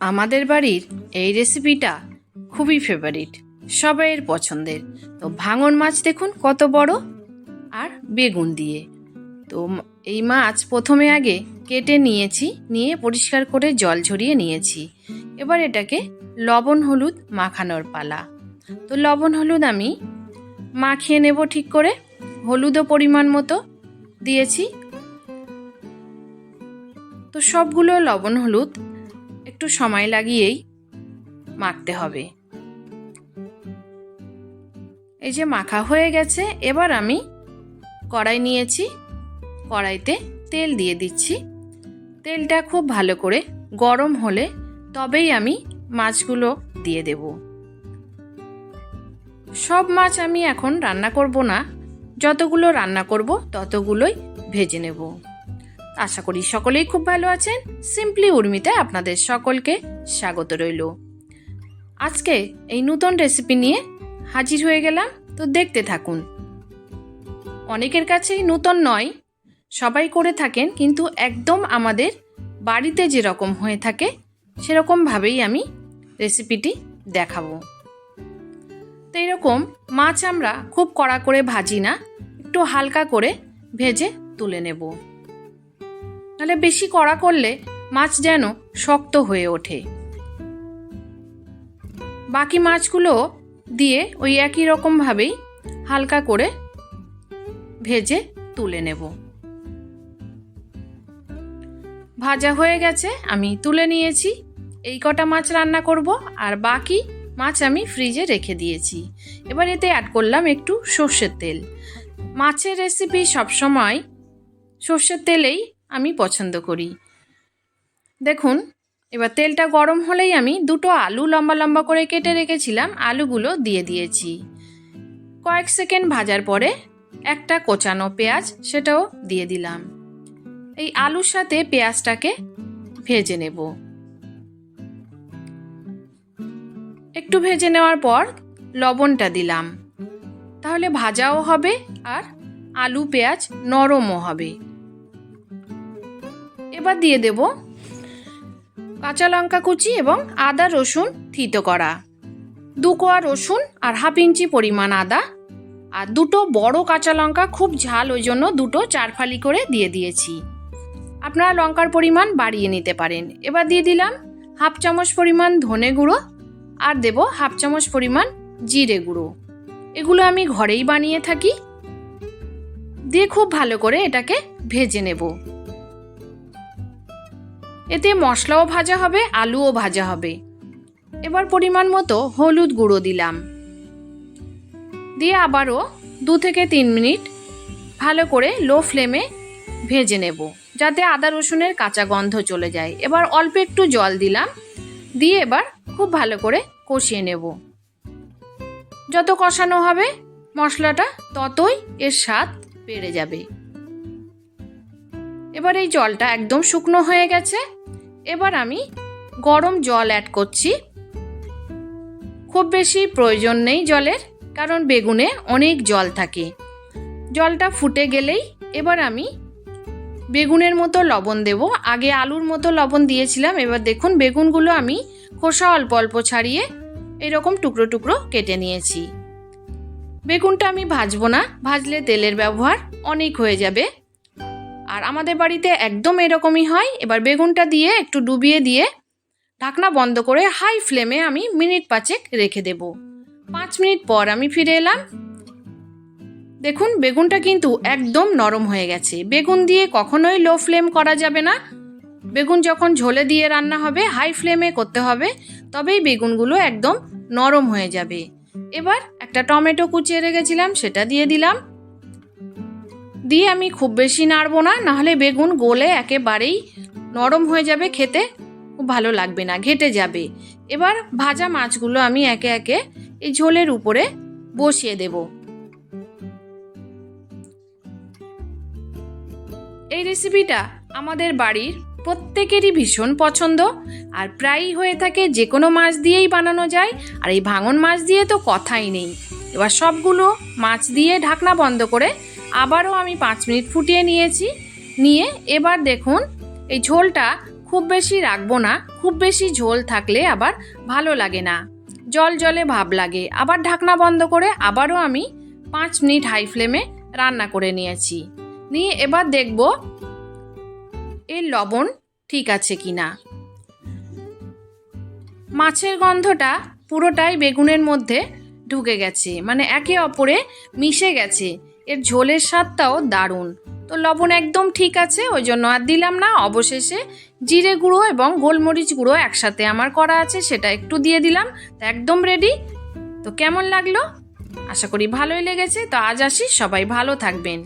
আমাদের বাড়ির এই রেসিপিটা খুবই ফেভারিট সবাইয়ের পছন্দের। তো ভাঙন মাছ দেখুন কত বড় আর বেগুন দিয়ে। তো এই মাছ প্রথমে আগে কেটে নিয়েছি, নিয়ে পরিষ্কার করে জল ঝরিয়ে নিয়েছি। এবার এটাকে লবণ হলুদ মাখানোর পালা। তো লবণ হলুদ আমি মাখিয়ে নেব ঠিক করে, হলুদও পরিমাণ মতো দিয়েছি। তো সবগুলো লবণ হলুদ একটু সময় লাগিয়েই মাখতে হবে। এই যে মাখা হয়ে গেছে, এবার আমি কড়াই নিয়েছি। কড়াইতে তেল দিয়ে দিচ্ছি। তেলটা খুব ভালো করে গরম হলে তবেই আমি মাছগুলো দিয়ে দেব। সব মাছ আমি এখন রান্না করব না। যতগুলো রান্না করব, ততগুলোই ভেজে নেব। আশা করি সকলেই খুব ভালো আছেন। সিম্পলি উর্মিতে আপনাদের সকলকে স্বাগত রইল। আজকে এই নতুন রেসিপি নিয়ে হাজির হয়ে গেলাম, তো দেখতে থাকুন। অনেকের কাছেই নতুন নয়, সবাই করে থাকেন, কিন্তু একদম আমাদের বাড়িতে যেরকম হয়ে থাকে সেরকমভাবেই আমি রেসিপিটি দেখাবো। তো এরকম মাছ আমরা খুব কড়া করে ভাজি না, একটু হালকা করে ভেজে তুলে নেব। নাহলে বেশি কড়া করলে মাছ যেন শক্ত হয়ে ওঠে। বাকি মাছগুলো দিয়ে ওই একই রকমভাবেই হালকা করে ভেজে তুলে নেব। ভাজা হয়ে গেছে, আমি তুলে নিয়েছি। এই কটা মাছ রান্না করব, আর বাকি মাছ আমি ফ্রিজে রেখে দিয়েছি। এবার এতে অ্যাড করলাম একটু সর্ষের তেল। মাছের রেসিপি সবসময় সর্ষের তেলেই আমি পছন্দ করি। দেখুন, এবার তেলটা গরম হলেই আমি দুটো আলু লম্বা লম্বা করে কেটে রেখেছিলাম, আলুগুলো দিয়ে দিয়েছি। কয়েক সেকেন্ড ভাজার পরে একটা কোচানো পেঁয়াজ সেটাও দিয়ে দিলাম। এই আলুর সাথে পেঁয়াজটাকে ভেজে নেব। একটু ভেজে নেওয়ার পর লবণটা দিলাম। তাহলে ভাজাও হবে আর আলু পেঁয়াজ নরমও হবে। এবার দিয়ে দেব কাঁচা লঙ্কা কুচি এবং আদা রসুন থিতো করা। দু কোয়া রসুন আর হাফ ইঞ্চি পরিমাণ আদা আর দুটো বড় কাঁচা লঙ্কা খুব ঝাল, ওই জন্য দুটো চার ফালি করে দিয়ে দিয়েছি। আপনারা লঙ্কার পরিমাণ বাড়িয়ে নিতে পারেন। এবার দিয়ে দিলাম হাফ চামচ পরিমাণ ধনে গুঁড়ো আর দেব হাফ চামচ পরিমাণ জিরে গুঁড়ো। এগুলো আমি ঘরেই বানিয়ে থাকি। দিয়ে খুব ভালো করে এটাকে ভেজে নেব। এতে মশলাও ভাজা হবে, আলুও ভাজা হবে। এবার পরিমাণ মতো হলুদ গুঁড়ো দিলাম। দিয়ে আবারও দু থেকে তিন মিনিট ভালো করে লো ফ্লেমে ভেজে নেব, যাতে আদা রসুনের কাঁচা গন্ধ চলে যায়। এবার অল্প একটু জল দিলাম, দিয়ে এবার খুব ভালো করে কষিয়ে নেব। যত কষানো হবে, মশলাটা ততই এর স্বাদ বেড়ে যাবে। এবার এই জলটা একদম শুকনো হয়ে গেছে এবার আমি গরম জল অ্যাড করছি। খুব বেশি প্রয়োজন নেই জলের, কারণ বেগুনে অনেক জল থাকে। জলটা ফুটে গেলেই এবার আমি বেগুনের মতো লবণ দেব। আগে আলুর মতো লবণ দিয়েছিলাম, এবার দেখুন বেগুনগুলো আমি খোসা অল্প অল্প ছাড়িয়ে এরকম টুকরো টুকরো কেটে নিয়েছি। বেগুনটা আমি ভাজবো না, ভাজলে তেলের ব্যবহার অনেক হয়ে যাবে। আর আমাদের বাড়িতে একদম এরকমই হয়। এবার বেগুনটা দিয়ে একটু ডুবিয়ে দিয়ে ঢাকনা বন্ধ করে হাই ফ্লেমে আমি মিনিট পাঁচেক রেখে দেব। পাঁচ মিনিট পর আমি ফিরে এলাম। দেখুন, বেগুনটা কিন্তু একদম নরম হয়ে গেছে। বেগুন দিয়ে কখনোই লো ফ্লেম করা যাবে না। বেগুন যখন ঝোলে দিয়ে রান্না হবে, হাই ফ্লেমে করতে হবে, তবেই বেগুনগুলো একদম নরম হয়ে যাবে। এবার একটা টমেটো কুচিয়ে রেখেছিলাম, সেটা দিয়ে দিলাম। দিয়ে আমি খুব বেশি নাড়বো না, নাহলে বেগুন গলে একেবারেই নরম হয়ে যাবে খেতে। খুব ভালো লাগবে না, ঘেটে যাবে। এবার ভাজা মাছগুলো আমি একে একে এই ঝোলের উপরে বসিয়ে দেব। এই রেসিপিটা আমাদের বাড়ির প্রত্যেকেরই ভীষণ পছন্দ, আর প্রায়ই হয়ে থাকে যে কোনো মাছ দিয়েই বানানো যায়, আর এই ভাঙন মাছ দিয়ে তো কথাই নেই। এবার সবগুলো মাছ দিয়ে ঢাকনা বন্ধ করে আবারও আমি পাঁচ মিনিট ফুটিয়ে নিয়েছি। নিয়ে এবার দেখুন, এই ঝোলটা খুব বেশি রাখব না, খুব বেশি ঝোল থাকলে আবার ভালো লাগে না। জল জলে ভাব লাগে। আবার ঢাকনা বন্ধ করে আবারও আমি পাঁচ মিনিট হাই ফ্লেমে রান্না করে নিয়েছি। নিয়ে এবার দেখব, এর লবণ ঠিক আছে কি না মাছের গন্ধটা পুরোটাই বেগুনের মধ্যে ঢুকে গেছে মানে একে অপরে মিশে গেছে। এর ঝোলের স্বাদটাও দারুণ। তো লবণ একদম ঠিক আছে, ওই জন্য আর দিলাম না। অবশেষে জিরে গুঁড়ো এবং গোলমরিচ গুঁড়ো একসাথে আমার করা আছে, সেটা একটু দিয়ে দিলাম। তো একদম রেডি তো কেমন লাগল? আশা করি ভালোই লেগেছে। তো আজ আসি, সবাই ভালো থাকবেন।